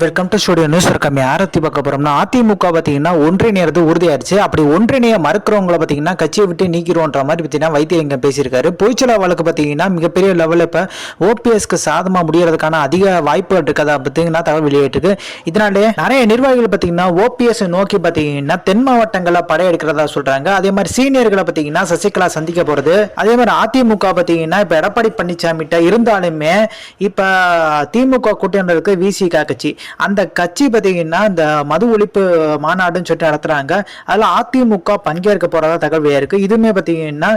Welcome to studio news இருக்காம ஆரத்தி பார்க்க போறோம்னா அதிமுக பார்த்தீங்கன்னா ஒன்றிணையிறது உறுதியாயிருச்சு அப்படி ஒன்றிணைய மறுக்கிறவங்கள பார்த்தீங்கன்னா கட்சியை விட்டு நீக்கிறோன்ற மாதிரி பார்த்தீங்கன்னா வைத்தியலிங்கம் பேசியிருக்காரு. பொய்ச்சலா வழக்கு பார்த்தீங்கன்னா மிகப்பெரிய லெவலில் இப்போ ஓபிஎஸ்க்கு சாதமாக முடியறதுக்கான அதிக வாய்ப்பு இருக்கதா பார்த்தீங்கன்னா தகவல் வெளியிட்டிருக்கு. இதனாலே நிறைய நிர்வாகிகள் பார்த்தீங்கன்னா ஓபிஎஸ் நோக்கி பார்த்தீங்கன்னா தென் மாவட்டங்களில் படையெடுக்கிறதா சொல்றாங்க. அதே மாதிரி சீனியர்களை பார்த்தீங்கன்னா சசிகலா சந்திக்க போறது. அதே மாதிரி அதிமுக பார்த்தீங்கன்னா இப்போ எடப்பாடி பழனிசாமிகிட்ட இருந்தாலுமே இப்போ திமுக கூட்டணி இருக்கு விசிகா கட்சி அந்த கட்சி பார்த்தீங்கன்னா இந்த மது ஒழிப்பு மாநாடுன்னு சொல்லிட்டு நடத்துறாங்க. அதில் அதிமுக பங்கேற்க போகிறதா தகவல் இருக்குது இதுவுமே பார்த்தீங்கன்னா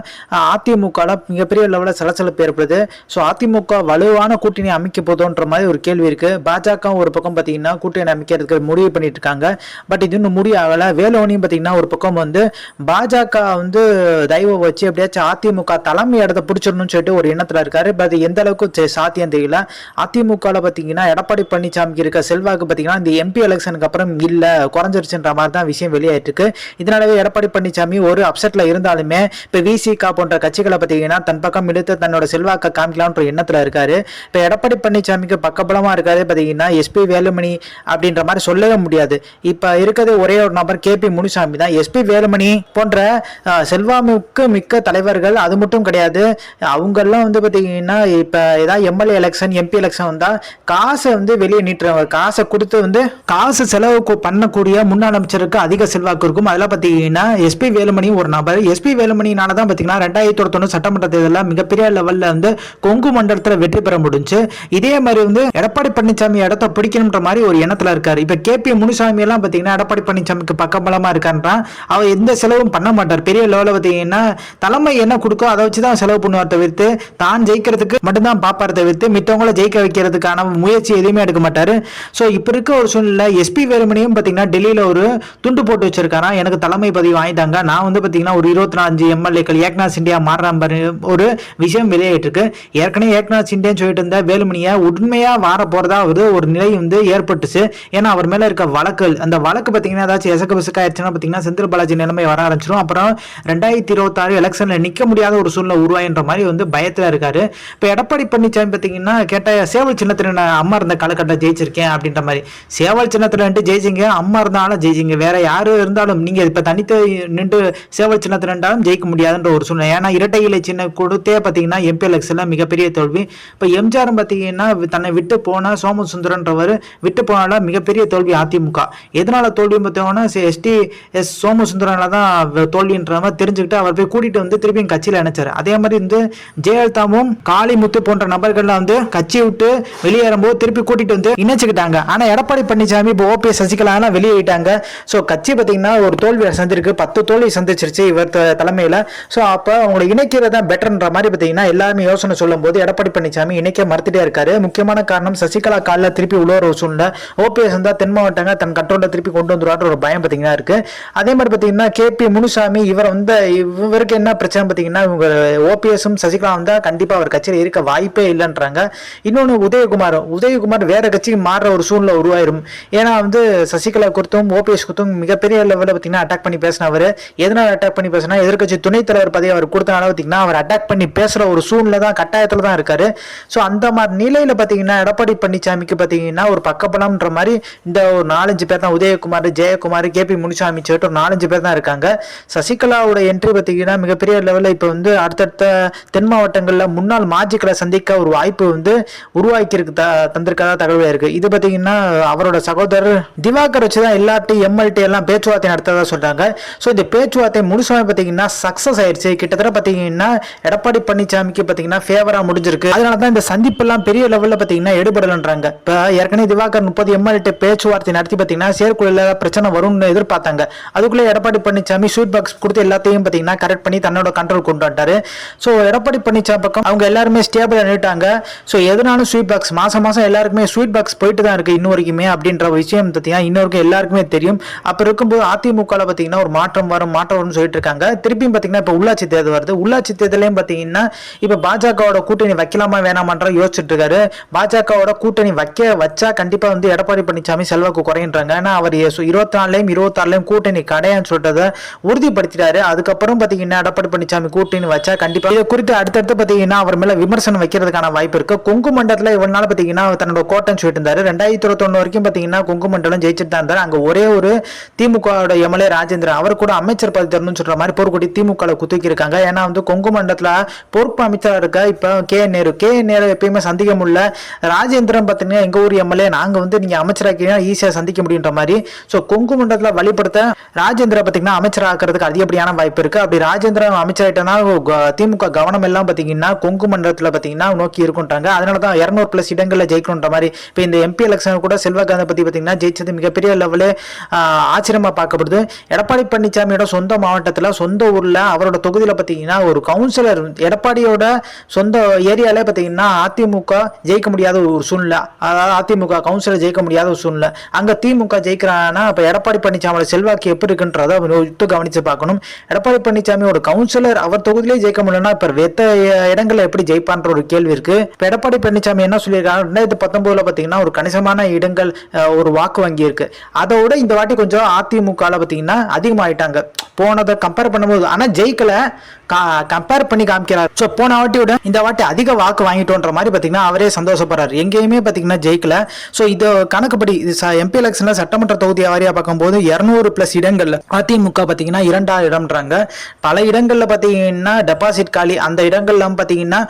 அதிமுகவில் மிகப்பெரிய லெவலில் சலசலப்பு ஏற்படுது. ஸோ அதிமுக வலுவான கூட்டணி அமைக்க போதோன்ற மாதிரி ஒரு கேள்வி இருக்குது பாஜக ஒரு பக்கம் பார்த்தீங்கன்னா கூட்டணி அமைக்கிறதுக்கு முடிவு பண்ணிட்டு இருக்காங்க. பட் இது இன்னும் முடியாகலை வேலோனியும் பார்த்தீங்கன்னா ஒரு பக்கம் வந்து பாஜக வந்து தயவு வச்சு எப்படியாச்சும் அதிமுக தலைமை இடத்த பிடிச்சிடணும்னு சொல்லிட்டு ஒரு எண்ணத்தில் இருக்காரு. பட் எந்த அளவுக்கு சாத்தியம் தெரியல. அதிமுகவில் பார்த்தீங்கன்னா எடப்பாடி பழனிசாமிக்கு இருக்க செல்வாக்கு பார்த்தீங்கன்னா இந்த எம்பி எலெக்ஷனுக்கு அப்புறம் இல்லை குறைஞ்சிருச்சுன்ற மாதிரி தான் விஷயம் வெளியாயிட்டு இருக்கு இதனாலவே எடப்பாடி பழனிசாமி ஒரு அப்செட்ல இருந்தாலுமே இப்போ விசிகா போன்ற கட்சிகளை பார்த்தீங்கன்னா தன் பக்கம் இழுத்து தன்னோட செல்வாக்கை காமிக்கலாம்ன்ற எண்ணத்தில் இருக்காரு. இப்போ எடப்பாடி பழனிசாமிக்கு பக்கபலமாக இருக்காரு பார்த்தீங்கன்னா எஸ்பி வேலுமணி அப்படின்ற மாதிரி சொல்லவே முடியாது. இப்போ இருக்கிறது ஒரே ஒரு நபர் கே பி முனுசாமி தான். எஸ்பி வேலுமணி போன்ற செல்வாமுக்கு செல்வாமிக்கு மிக்க தலைவர்கள் அது மட்டும் கிடையாது. அவங்கெல்லாம் வந்து பார்த்தீங்கன்னா இப்போ ஏதாவது எம்எல்ஏ எலெக்ஷன் எம்பி எலெக்ஷன் வந்தால் காசை வந்து வெளியே நீட்டுறவங்க காசை கொடுத்து வந்து காசு செலவு பண்ணக்கூடிய முன்னாள் அமைச்சருக்கு அதிக செல்வாக்கு இருக்கும். அதெல்லாம் பார்த்தீங்கன்னா எஸ்பி வேலுமணி ஒரு நபர். எஸ்பி வேலுமணினால தான் பார்த்தீங்கன்னா ரெண்டாயிரத்தி ஒருத்தொன்னு சட்டமன்ற தேர்தலில் மிகப்பெரிய லெவலில் வந்து கொங்கு மண்டலத்தில் வெற்றி பெற முடிஞ்சு இதே மாதிரி வந்து எடப்பாடி பழனிசாமி இடத்த பிடிக்கணுன்ற மாதிரி ஒரு எண்ணத்தில் இருக்கார். இப்போ கே பி முனுசாமி எல்லாம் பார்த்தீங்கன்னா எடப்பாடி பழனிசாமிக்கு பக்கபலமாக இருக்கான்றான் அவர் எந்த செலவும் பண்ண மாட்டார். பெரிய லெவலில் பார்த்தீங்கன்னா தலைமை என்ன கொடுக்கோ அதை வச்சு தான் செலவு பண்ணுவார் தவிர்த்து தான் ஜெயிக்கிறதுக்கு மட்டும்தான் பார்ப்பார் தவிர்த்து மித்தவங்களை ஜெயிக்க வைக்கிறதுக்கான முயற்சி எதுவுமே எடுக்க மாட்டார். ஸோ இப்போ இருக்க ஒரு சூழ்நிலை எஸ்பி வேலுமணியும் பார்த்தீங்கன்னா டெல்லியில் ஒரு துண்டு போட்டு வச்சிருக்காராம் எனக்கு தலைமை பதவி வாங்கிட்டாங்க. நான் வந்து பார்த்தீங்கன்னா ஒரு இருபத்தி நாலு எம்எல்ஏக்கள் ஏக்நாத் சிண்டியா மாறுற ஒரு விஷயம் வெளியாயிட்டு இருக்கு ஏற்கனவே ஏக்நாத் சிண்டியான்னு சொல்லிட்டு இருந்த வேலுமணியை உண்மையாக வார போகிறதா ஒரு ஒரு நிலை வந்து ஏற்பட்டுச்சு. ஏன்னா அவர் மேலே இருக்க வழக்கு அந்த வழக்கு பார்த்தீங்கன்னா ஏதாச்சும் எசக்க பிசக்க ஆயிடுச்சுன்னா பார்த்தீங்கன்னா செந்தில் பாலாஜி நிலைமை வர ஆரம்பிச்சிடும் அப்புறம் ரெண்டாயிரத்தி இருபத்தாறு எலெக்ஷனில் நிற்க முடியாத ஒரு சூழ்நிலை உருவாயின்ற மாதிரி வந்து பயத்தில் இருக்காரு. இப்போ எடப்பாடி பழனிசாமி பார்த்தீங்கன்னா கேட்ட சேவல் சின்னத்தின அம்மா இருந்த காலகட்டம் ஜெயிச்சிருக்கேன் அப்படின்ற மாதிரி. சேவல் சின்னத்தில் நின்று ஜெயிச்சிங்க அம்மா இருந்தாலும் ஜெயிச்சிங்க. வேற யாரு இருந்தாலும் நீங்க இப்ப தனித்து நின்று சேவல் சின்னத்தில் நின்றாலும் ஜெயிக்க முடியாதுன்ற ஒரு சூழ்நிலை. ஏன்னா இரட்டை இலை சின்ன கொடுத்தே பார்த்தீங்கன்னா எம்பி எலெக்ஷன்ல மிகப்பெரிய தோல்வி. இப்போ எம்ஜிஆர் பார்த்தீங்கன்னா தன்னை விட்டு போன சோமசுந்தரன்றவர் விட்டு போனால மிகப்பெரிய தோல்வி அதிமுக. எதனால தோல்வி பார்த்தோம்னா எஸ்டி எஸ் சோமசுந்தரனால தான் வ- தோல்வின்ற மாதிரி தெரிஞ்சுக்கிட்டு அவர் போய் கூட்டிட்டு வந்து திருப்பியும் கட்சியில் இணைச்சாரு. அதே மாதிரி வந்து ஜெயலலிதாவும் காளிமுத்து போன்ற நபர்கள்லாம் வந்து கட்சியை விட்டு வெளியேறும்போது திருப்பி கூட்டிட்டு வந்து இணைச்சுக்கிட்டாங்க. ஆனால் எடப்பாடி பழனிசாமி இப்போ ஓபிஎஸ் சசிகலாலாம் வெளியிட்டாங்க ஸோ கட்சி பார்த்தீங்கன்னா ஒரு தோல்வியை சந்திருக்கு பத்து தோல்வி சந்திச்சிருச்சு இவர் த- ஸோ அப்போ அவங்களை இணைக்கிறது தான் பெட்டர்ன்ற மாதிரி பார்த்தீங்கன்னா எல்லாருமே யோசனை சொல்லும்போது எடப்பாடி பழனிசாமி இணைக்க மறுத்துட்டே இருக்காரு. முக்கியமான காரணம் சசிகலா காலில் திருப்பி உள்ள ஒரு சூழ்நிலை. ஓபிஎஸ் இருந்தால் தென் மாவட்டங்க தன் கண்ட்ரோலில் திருப்பி கொண்டு வந்துருவான்ற ஒரு பயம் பார்த்தீங்கன்னா இருக்கு. அதே மாதிரி பார்த்தீங்கன்னா கேபி முனுசாமி இவர் வந்து இவருக்கு என்ன பிரச்சனை பார்த்தீங்கன்னா இவங்க ஓபிஎஸும் சசிகலா வந்தால் கண்டிப்பாக அவர் கட்சியில் இருக்க வாய்ப்பே இல்லைன்றாங்க. இன்னொன்று உதயகுமார். உதயகுமார் வேற கட்சிக்கு மாறுற ஒரு சூழ்நிலை உருவாயிரும். ஏன்னா வந்து சசிகலா குறித்தும் ஓபிஎஸ் குறித்தும் மிகப்பெரிய லெவலில் பார்த்தீங்கன்னா அட்டாக் பண்ணி பேசினவர். எதனால் அட்டாக் பண்ணி பேசினா எதிர்க்கட்சி துணைத் தலைவர் பதவி அவர் கொடுத்தனால பார்த்தீங்கன்னா அவர் அட்டாக் பண்ணி பேசுகிற ஒரு சூழ்நிலை தான் கட்டாயத்தில் தான் இருக்காரு. ஸோ அந்த மாதிரி நிலையில் பார்த்தீங்கன்னா எடப்பாடி பழனிசாமிக்கு பார்த்தீங்கன்னா ஒரு பக்கப்பலம்ன்ற மாதிரி இந்த ஒரு நாலஞ்சு பேர் தான் உதயகுமார் ஜெயக்குமார் கேபி முனிசாமி சொல்லிட்டு ஒரு நாலஞ்சு பேர் தான் இருக்காங்க. சசிகலாவோட என்ட்ரி பார்த்தீங்கன்னா மிகப்பெரிய லெவலில் இப்போ வந்து அடுத்தடுத்த தென் மாவட்டங்களில் முன்னாள் மாஜிக்களை சந்திக்க ஒரு வாய்ப்பு வந்து உருவாக்கியிருக்கு த தந்திருக்கதா தகவல் இருக்கு. இது பார்த்தீங்கன்னா பார்த்தீங்கன்னா அவரோட சகோதரர் திவாகர் வச்சு தான் எல்லாட்டி எம்எல்டி எல்லாம் பேச்சுவார்த்தை நடத்ததா சொல்கிறாங்க ஸோ இந்த பேச்சுவார்த்தை முழுசாக பார்த்தீங்கன்னா சக்ஸஸ் ஆயிடுச்சு கிட்டத்தட்ட பார்த்தீங்கன்னா எடப்பாடி பழனிசாமிக்கு பார்த்தீங்கன்னா ஃபேவராக முடிஞ்சிருக்கு. அதனால தான் இந்த சந்திப்பெல்லாம் பெரிய லெவலில் பார்த்தீங்கன்னா எடுபடலன்றாங்க. இப்போ ஏற்கனவே திவாகர் முப்பது எம்எல்ஏ பேச்சுவார்த்தை நடத்தி பார்த்தீங்கன்னா செயற்குழுல பிரச்சனை வரும்னு எதிர்பார்த்தாங்க. அதுக்குள்ளே எடப்பாடி பழனிசாமி ஸ்வீட் பாக்ஸ் கொடுத்து எல்லாத்தையும் பார்த்தீங்கன்னா கரெக்ட் பண்ணி தன்னோட கண்ட்ரோல் கொண்டு வந்துட்டாரு. ஸோ எடப்பாடி பழனிசாமி பக்கம் அவங்க எல்லாருமே ஸ்டேபிளாக நின்றுட்டாங்க ஸோ எதனாலும் ஸ்வீட் பாக்ஸ் மாசம் மாசம் எல்லாருக்குமே ஸ்வீட் பாக்ஸ் போயிட்டு தான் இருக்கு இன்ன வரைக்குமே அப்படின்ற விஷயம் பார்த்தீங்கன்னா இன்னொருக்கும் எல்லாருக்குமே தெரியும். அப்போ இருக்கும்போது அதிமுகவில் பார்த்தீங்கன்னா ஒரு மாற்றம் வரும் மாற்றம் வரும்னு சொல்லிட்டு இருக்காங்க. திருப்பியும் பார்த்தீங்கன்னா இப்போ உள்ளாட்சி தேர்தல் வருது. உள்ளாட்சி தேர்தலையும் பார்த்தீங்கன்னா இப்போ பாஜகவோட கூட்டணி வைக்கலாமா வேணாமான்ற யோசிச்சுட்டு இருக்காரு. பாஜகவோட கூட்டணி வைக்க வச்சா கண்டிப்பாக வந்து எடப்பாடி பழனிசாமி செல்வாக்கு குறையின்றாங்க. ஏன்னா அவர் இருபத்தி நாலுலையும் இருபத்தாறுலையும் கூட்டணி கிடையான்னு சொல்றதை உறுதிப்படுத்திட்டாரு. அதுக்கப்புறம் பார்த்தீங்கன்னா எடப்பாடி பழனிசாமி கூட்டணி வச்சா கண்டிப்பாக இதை குறித்து அடுத்தடுத்து பார்த்தீங்கன்னா அவர் மேல விமர்சனம் வைக்கிறதுக்கான வாய்ப்பு இருக்கு. கொங்கு மண்டலத்தில் நாள் பார்த்தீங்கன்னா தன்னோட கோட்டம் சொல்லிட்டு இருந்தாரு. ரெண்டாயிரத்தி ரெண்டாயிரத்தி இருபத்தொன்னு வரைக்கும் பார்த்தீங்கன்னா குங்குமண்டலம் ஜெயிச்சுட்டு தான் இருந்தார். அங்கே ஒரே ஒரு திமுகவோட எம்எல்ஏ ராஜேந்திரன் அவர் கூட அமைச்சர் பதவி தரணும்னு சொல்கிற மாதிரி போர்க்கொடி திமுகவில் குத்திக்கிருக்காங்க ஏன்னா வந்து கொங்கு மண்டலத்தில் பொறுப்பு அமைச்சராக இருக்க இப்போ கே நேரு. கே நேரு எப்பயுமே சந்திக்க முடியல. ராஜேந்திரன் பார்த்தீங்கன்னா எங்கள் ஊர் எம்எல்ஏ நாங்கள் வந்து நீங்கள் அமைச்சராக்கினா ஈஸியாக சந்திக்க முடியுன்ற மாதிரி. ஸோ கொங்கு மண்டலத்தில் வழிபடுத்த ராஜேந்திரன் பார்த்தீங்கன்னா அமைச்சராக்கிறதுக்கு அதிகப்படியான வாய்ப்பு இருக்குது அப்படி ராஜேந்திரன் அமைச்சராயிட்டனா திமுக கவனம் எல்லாம் பார்த்தீங்கன்னா கொங்கு மண்டலத்தில் பார்த்தீங்கன்னா நோக்கி இருக்குன்றாங்க அதனால தான் இரநூறு ப்ளஸ் இடங்களில் ஜெயிக்கணுன்ற மாதிரி இப்போ இந்த எம்பி எலெக்ஷன் கூட செல்வகாந்தை பற்றி பார்த்தீங்கன்னா ஜெயிச்சது மிகப்பெரிய லெவலு ஆச்சரியமாக பார்க்கப்படுது. எடப்பாடி பழனிசாமியோட சொந்த மாவட்டத்தில் சொந்த ஊரில் அவரோட தொகுதியில் பார்த்தீங்கன்னா ஒரு கவுன்சிலர் எடப்பாடியோட சொந்த ஏரியாலே பார்த்தீங்கன்னா அதிமுக ஜெயிக்க முடியாத ஒரு சூழ்நிலை. அதாவது அதிமுக கவுன்சிலர் ஜெயிக்க முடியாத ஒரு சூழ்நிலை. அங்கே திமுக ஜெயிக்கிறாங்கன்னா இப்போ எடப்பாடி பழனிசாமியோட செல்வாக்கு எப்படி இருக்குன்றதை ஒத்து கவனித்து பார்க்கணும். எடப்பாடி பழனிசாமி ஒரு கவுன்சிலர் அவர் தொகுதியிலே ஜெயிக்க முடியலன்னா இப்போ வெத்த இடங்களில் எப்படி ஜெயிப்பான்ற ஒரு கேள்வி இருக்கு. இப்போ எடப்பாடி பழனிசாமி என்ன சொல்லியிருக்காங்க ரெண்டாயிரத்தி பத்தொன்பதுல பார்த்தீங்கன்னா ஒரு அதிகமான இடங்கள் ஒரு வாக்கு வங்கி இருக்கு. அதோட இந்த வாட்டி கொஞ்சம் அதிமுகவில் பார்த்தீங்கன்னா அதிகமாகிட்டாங்க போனதை கம்பேர் பண்ணும்போது ஆனால் ஜெயிக்கல. கம்பேர் பண்ணி காமிக்கிறார். ஸோ போன வாட்டியோட இந்த வாட்டி அதிக வாக்கு வாங்கிட்டோன்ற மாதிரி பார்த்தீங்கன்னா அவரே சந்தோஷப்படுறாரு. எங்கேயுமே பார்த்தீங்கன்னா ஜெயிக்கல. ஸோ இது கணக்குப்படி இது எம்பி எலெக்ஷனில் சட்டமன்ற தொகுதி வாரியாக பார்க்கும்போது இரநூறு ப்ளஸ் இடங்கள்ல அதிமுக பார்த்தீங்கன்னா இரண்டாவது இடம்ன்றாங்க பல இடங்களில் பார்த்தீங்கன்னா டெபாசிட் காலி அந்த இடங்கள்லாம் பார்த்தீங்கன்னா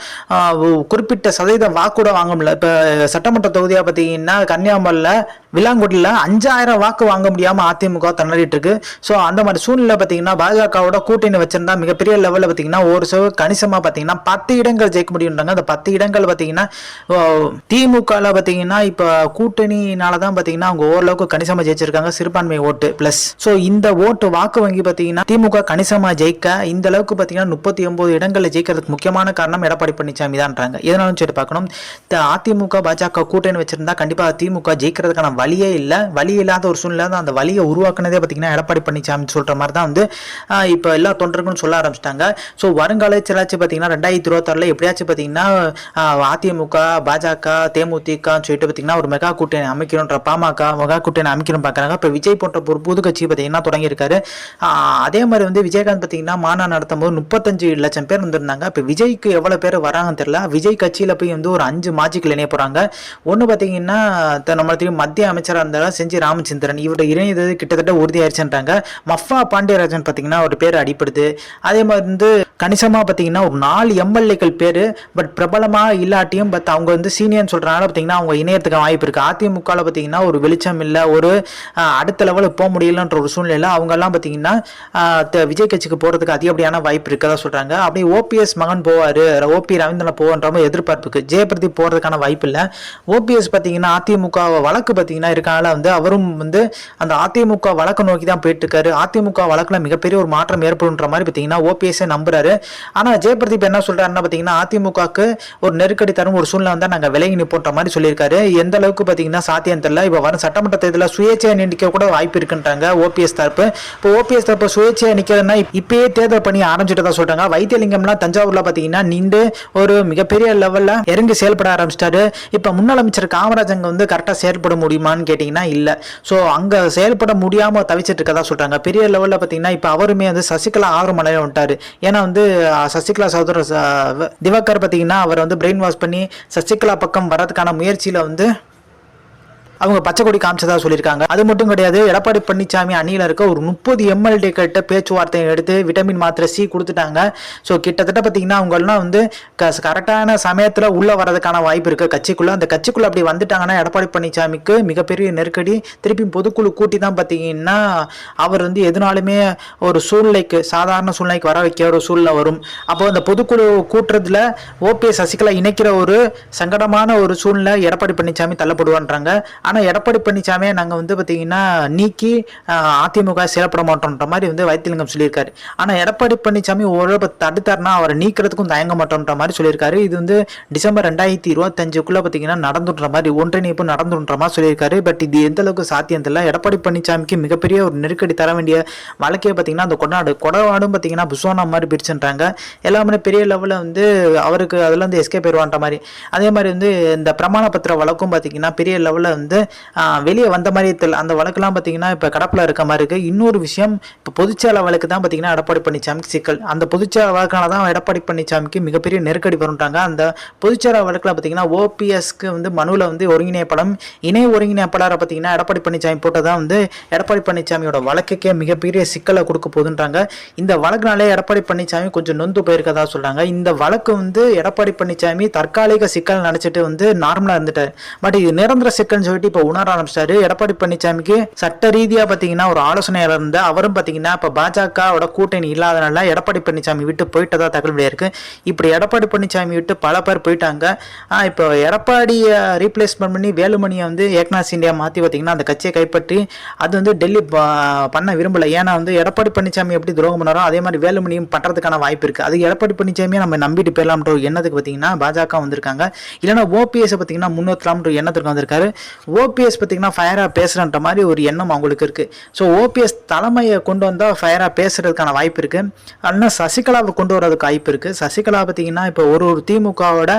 குறிப்பிட்ட சதவீத வாக்கு கூட வாங்க முடியல. இப்போ சட்டமன்ற தொகுதியாக பார்த்தீங்கன்னா கன்னியாகுமரியில் விலாங்குடியில் அஞ்சாயிரம் வாக்கு வாங்க முடியாமல் அதிமுக திணறிட்டு இருக்கு. ஸோ அந்த மாதிரி சூழ்நிலை பார்த்தீங்கன்னா பாஜகவோட கூட்டணி வச்சிருந்தா மிகப்பெரிய லெவலில் பார்த்தீங்கன்னா ஒரு சில கணிசமாக பார்த்தீங்கன்னா பத்து இடங்கள் ஜெயிக்க முடியுன்றாங்க அந்த பத்து இடங்கள் பார்த்தீங்கன்னா திமுகவில் பார்த்தீங்கன்னா இப்போ கூட்டணினால தான் பார்த்தீங்கன்னா அவங்க ஓரளவுக்கு கணிசமாக ஜெயிச்சிருக்காங்க. சிறுபான்மை ஓட்டு ப்ளஸ் ஸோ இந்த ஓட்டு வாக்கு வங்கி பார்த்தீங்கன்னா திமுக கணிசமாக ஜெயிக்க இந்த அளவுக்கு பார்த்தீங்கன்னா முப்பத்தி ஒன்பது இடங்களில் ஜெயிக்கிறதுக்கு முக்கியமான காரணம் எடப்பாடி பழனிசாமி தான்றாங்க. எதனாலும் சரி பார்க்கணும். அதிமுக பாஜக கூட்டணி வச்சிருந்தா கண்டிப்பாக திமுக ஜெயிக்கிறதுக்கான வழியே இல்லை. வழி இல்லாத ஒரு சூழ்நிலை தான் அந்த வழியை உருவாக்குனதே பார்த்தீங்கன்னா எடப்பாடி பழனிசாமி சொல்கிற மாதிரி தான் வந்து இப்போ எல்லா தொண்டர்களும் சொல்ல ஆரம்பிச்சிட்டாங்க. ஸோ வருங்காலத்திலாச்சும் பார்த்தீங்கன்னா ரெண்டாயிரத்தி இருபத்தாறில் எப்படியாச்சும் பார்த்தீங்கன்னா அதிமுக பாஜக தேமுதிகன்னு சொல்லிட்டு பார்த்தீங்கன்னா ஒரு மெகா கூட்டணி அமைக்கணுன்ற பாமக மெகா கூட்டணி அமைக்கணும் பார்க்குறாங்க இப்போ விஜய் போன்ற ஒரு புது கட்சி பார்த்தீங்கன்னா தொடங்கியிருக்காரு. அதே மாதிரி வந்து விஜயகாந்த் பார்த்தீங்கன்னா மாநாடு நடத்தும் போது முப்பத்தஞ்சு லட்சம் பேர் வந்திருந்தாங்க. இப்போ விஜய்க்கு எவ்வளோ பேர் வராங்கன்னு தெரியல. விஜய் கட்சியில் போய் வந்து ஒரு அஞ்சு மாஜிக்கில் இணைய போகிறாங்க ஒன்று பார்த்தீங்கன்னா த- நம்ம தெரியும் மத்திய அமைச்சராக இருந்தாலும் செஞ்சி ராமச்சந்திரன். இவரோட இணையது கிட்டத்தட்ட உறுதியாயிருச்சுன்றாங்க மஃபா பாண்டியராஜன் பார்த்தீங்கன்னா ஒரு பேர் அடிப்படுது அதே மாதிரி வந்து கணிசமாக பார்த்தீங்கன்னா ஒரு நாலு எம்எல்ஏக்கள் பேர் பட் பிரபலமாக இல்லாட்டியும் பட் அவங்க வந்து சீனியர்னு சொல்கிறனால பார்த்தீங்கன்னா அவங்க இணையத்துக்கு வாய்ப்பு இருக்குது அதிமுகவில் பார்த்தீங்கன்னா ஒரு வெளிச்சம் இல்லை ஒரு அடுத்த லெவலுக்கு போக முடியலன்ற ஒரு சூழ்நிலையில் அவங்கெல்லாம் பார்த்தீங்கன்னா த- விஜய் கட்சிக்கு போகிறதுக்கு அதிகப்படியான வாய்ப்பு இருக்கதா சொல்கிறாங்க அப்படியே ஓபிஎஸ் மகன் போவார் ஓபி ரவீந்திரன் போவான்ற மாதிரி எதிர்பார்ப்புக்கு. ஜெயபிரதி போகிறதுக்கான வாய்ப்பு இல்லை. ஓபிஎஸ் பார்த்தீங்கன்னா அதிமுக வழக்கு பார்த்தீங்கன்னா இருக்கனால வந்து அவரும் வந்து அந்த அதிமுக வழக்கு நோக்கி தான் போயிட்டு இருக்காரு அதிமுக வழக்கில் மிகப்பெரிய ஒரு மாற்றம் ஏற்படுன்ற மாதிரி பார்த்தீங்கன்னா ஓபிஎஸ்ஸே நம்புறாரு. ஆனால் ஜெயபிரதீப் என்ன சொல்கிறாருன்னா பார்த்தீங்கன்னா அதிமுகவுக்கு ஒரு நெருக்கடி தரும் ஒரு சூழ்நிலை வந்தால் நாங்கள் விலகி நிற்போன்ற மாதிரி சொல்லியிருக்காரு. எந்த அளவுக்கு பார்த்தீங்கன்னா சாத்தியம் தெரியல. இப்போ வரும் சட்டமன்ற தேர்தலில் சுயேட்சையை நிற்க கூட வாய்ப்பு இருக்குன்றாங்க ஓபிஎஸ் தரப்பு. இப்போ ஓபிஎஸ் தரப்பு சுயேட்சையை நிற்கிறதுனா இப்பயே தேர்தல் பணி ஆரம்பிச்சுட்டு சொல்றாங்க. வைத்தியலிங்கம்லாம் தஞ்சாவூர்ல பார்த்தீங்கன்னா நின்று ஒரு மிகப்பெரிய லெவலில் இறங்கி செயல்பட ஆரம்பிச்சிட்டாரு. இப்போ முன்னாள் அமைச்சர் காமராஜங்க வந்து வந்து கரெக்டாக செயல்பட முடியுமான்னு கேட்டிங்கன்னா இல்லை. ஸோ அங்கே செயல்பட முடியாமல் தவிச்சிட்டு இருக்கதா சொல்கிறாங்க பெரிய லெவலில் பார்த்தீங்கன்னா இப்போ அவருமே வந்து சசிகலா ஆறு மலையில் வந்துட்டார். ஏன்னா வந்து சசிகலா சகோதரர் திவாகர் பார்த்தீங்கன்னா அவர் வந்து பிரெயின் வாஷ் பண்ணி சசிகலா பக்கம் வரதுக்கான முயற்சியில் வந்து அவங்க பச்சை கொடி காமிச்சதா சொல்லியிருக்காங்க. அது மட்டும் கிடையாது எடப்பாடி பழனிசாமி அணியில் இருக்க ஒரு முப்பது எம்எல்ஏ கிட்ட பேச்சுவார்த்தை எடுத்து விட்டமின் மாத்திரை சி கொடுத்துட்டாங்க. ஸோ கிட்டத்தட்ட பார்த்தீங்கன்னா அவங்கெல்லாம் வந்து கரெக்டான சமயத்தில் உள்ள வரதுக்கான வாய்ப்பு இருக்கு. கட்சிக்குள்ள அந்த கட்சிக்குள்ள அப்படி வந்துட்டாங்கன்னா எடப்பாடி பழனிசாமிக்கு மிகப்பெரிய நெருக்கடி. திருப்பி பொதுக்குழு கூட்டி தான் பார்த்தீங்கன்னா அவர் வந்து எதுனாலுமே ஒரு சூழ்நிலைக்கு சாதாரண சூழ்நிலைக்கு வர வைக்க ஒரு சூழ்நிலை வரும். அப்போ அந்த பொதுக்குழு கூட்டுறதுல ஓபிஎஸ் சசிகலா இணைக்கிற ஒரு சங்கடமான ஒரு சூழ்நிலை எடப்பாடி பழனிசாமி தள்ளப்படுவான்றாங்க. ஆனால் எடப்பாடி பழனிசாமியை நாங்கள் வந்து பார்த்தீங்கன்னா நீக்கி அதிமுக செயல்பட மாட்டோன்ற மாதிரி வந்து வைத்திலிங்கம் சொல்லியிருக்காரு. ஆனால் எடப்பாடி பழனிசாமி ஓரளவு தடுத்தார்னா அவரை நீக்கிறதுக்கும் தயங்க மாட்டோன்ற மாதிரி சொல்லியிருக்காரு. இது வந்து டிசம்பர் ரெண்டாயிரத்தி இருபத்தஞ்சுக்குள்ளே பார்த்தீங்கன்னா நடந்துன்ற மாதிரி ஒன்றிணைப்பு நடந்துன்ற மாதிரி சொல்லியிருக்காரு. பட் இது எந்த அளவுக்கு சாத்தியம் தெரியல. எடப்பாடி பழனிசாமிக்கு மிகப்பெரிய ஒரு நெருக்கடி தர வேண்டிய வழக்கே பார்த்தீங்கன்னா அந்த கொண்டாடு கொடவாடும் பார்த்தீங்கன்னா புஸ்வானா மாதிரி பிரிச்சுன்றாங்க. எல்லாமே பெரிய லெவலில் வந்து அவருக்கு அதில் வந்து எஸ்கே போயிடுவான்ற மாதிரி. அதே மாதிரி வந்து இந்த பிரமாண பத்திர வழக்கும் பார்த்தீங்கன்னா பெரிய லெவலில் வந்து வெளியே வந்த மாதிரி தெரியல அந்த வழக்கெல்லாம் பார்த்தீங்கன்னா இப்போ கடப்பில் இருக்க மாதிரி இருக்குது இன்னொரு விஷயம் இப்போ பொதுச்சேலை வழக்கு தான் பார்த்தீங்கன்னா எடப்பாடி பழனிசாமிக்கு சிக்கல். அந்த பொதுச்சேல வழக்கால தான் எடப்பாடி பழனிசாமிக்கு மிகப்பெரிய நெருக்கடி வரும்ன்றாங்க அந்த பொதுச்சேல வழக்கில் பார்த்தீங்கன்னா ஓபிஎஸ்க்கு வந்து மனுவில் வந்து ஒருங்கிணைப்படம் இணை ஒருங்கிணைப்பாளரை பார்த்தீங்கன்னா எடப்பாடி பழனிசாமி போட்டதான் வந்து எடப்பாடி பழனிசாமியோட வழக்குக்கே மிகப்பெரிய சிக்கலை கொடுக்க போகுதுன்றாங்க. இந்த வழக்குனாலே எடப்பாடி பழனிசாமி கொஞ்சம் நொந்து போயிருக்கதா சொல்கிறாங்க இந்த வழக்கு வந்து எடப்பாடி பழனிசாமி தற்காலிக சிக்கல் நினச்சிட்டு வந்து நார்மலாக இருந்துட்டார். பட் இது நிரந்தர சிக்கல்னு சொல்லிட்டு இப்போ உணர ஆரம்பிச்சிட்டாரு எடப்பாடி பழனிசாமிக்கு சட்ட ரீதியா பாத்தீங்கன்னா ஒரு ஆலோசனையாளர் இருந்து அவரும் பாத்தீங்கன்னா இப்ப பாஜகவோட கூட்டணி இல்லாதனால எடப்பாடி பழனிசாமி விட்டு போயிட்டதா தகவல் வெளியாயிருக்கு. இப்படி எடப்பாடி பழனிசாமி விட்டு பல பேர் போயிட்டாங்க. ஆஹ் இப்போ எடப்பாடியை ரீப்ளேஸ்மெண்ட் பண்ணி வேலுமணியை வந்து ஏக்நாத் சிண்டியா மாற்றி பார்த்தீங்கன்னா அந்த கட்சியை கைப்பற்றி அது வந்து டெல்லி பண்ண விரும்பல. ஏன்னா வந்து எடப்பாடி பழனிசாமி எப்படி துரோகம் பண்ணாரோ அதே மாதிரி வேலுமணியும் பண்ணுறதுக்கான வாய்ப்பு இருக்குது அது எடப்பாடி பழனிசாமியை நம்ம நம்பிட்டு போயிடலாம்ன்ற ஒரு எண்ணத்துக்கு பார்த்தீங்கன்னா பாஜக வந்திருக்காங்க. இல்லைன்னா ஓபிஎஸ் பார்த்தீங்கன்னா முன்னூற்றலாம்ன்ற எண்ணத்துக்கு வந்திருக்காரு. ஓபிஎஸ் பார்த்தீங்கன்னா ஃபயராக பேசுகிறன்ற மாதிரி ஒரு எண்ணம் அவங்களுக்கு இருக்குது ஸோ ஓபிஎஸ் தலைமையை கொண்டு வந்தால் ஃபயராக பேசுகிறதுக்கான வாய்ப்பு இருக்குது ஆனால் சசிகலாவை கொண்டு வரதுக்கு வாய்ப்பு இருக்குது சசிகலா பார்த்தீங்கன்னா இப்போ ஒரு ஒரு திமுகவோட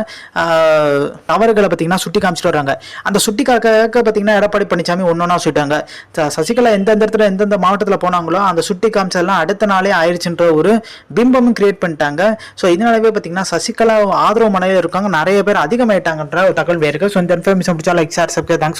தவறுகளை பார்த்தீங்கன்னா சுட்டி காமிச்சிட்டு வராங்க அந்த சுட்டி காக்க பார்த்தீங்கன்னா எடப்பாடி பழனிசாமி ஒன்றா சொல்லிட்டாங்க. ச- சசிகலா எந்தெந்த இடத்துல எந்தெந்த மாவட்டத்தில் போனாங்களோ அந்த சுட்டி காமிச்சதெல்லாம் அடுத்த நாளே ஆயிடுச்சுன்ற ஒரு பிம்பமும் கிரியேட் பண்ணிட்டாங்க. ஸோ இதனாலவே பார்த்தீங்கன்னா சசிகலா ஆதரவு மனையில் இருக்காங்க. நிறைய பேர் அதிகமாயிட்டாங்கன்ற ஒரு தகவல் வேறு ஸோ இந்த இன்ஃபர்மேஷன் பிடிச்சா like share subscribe thanks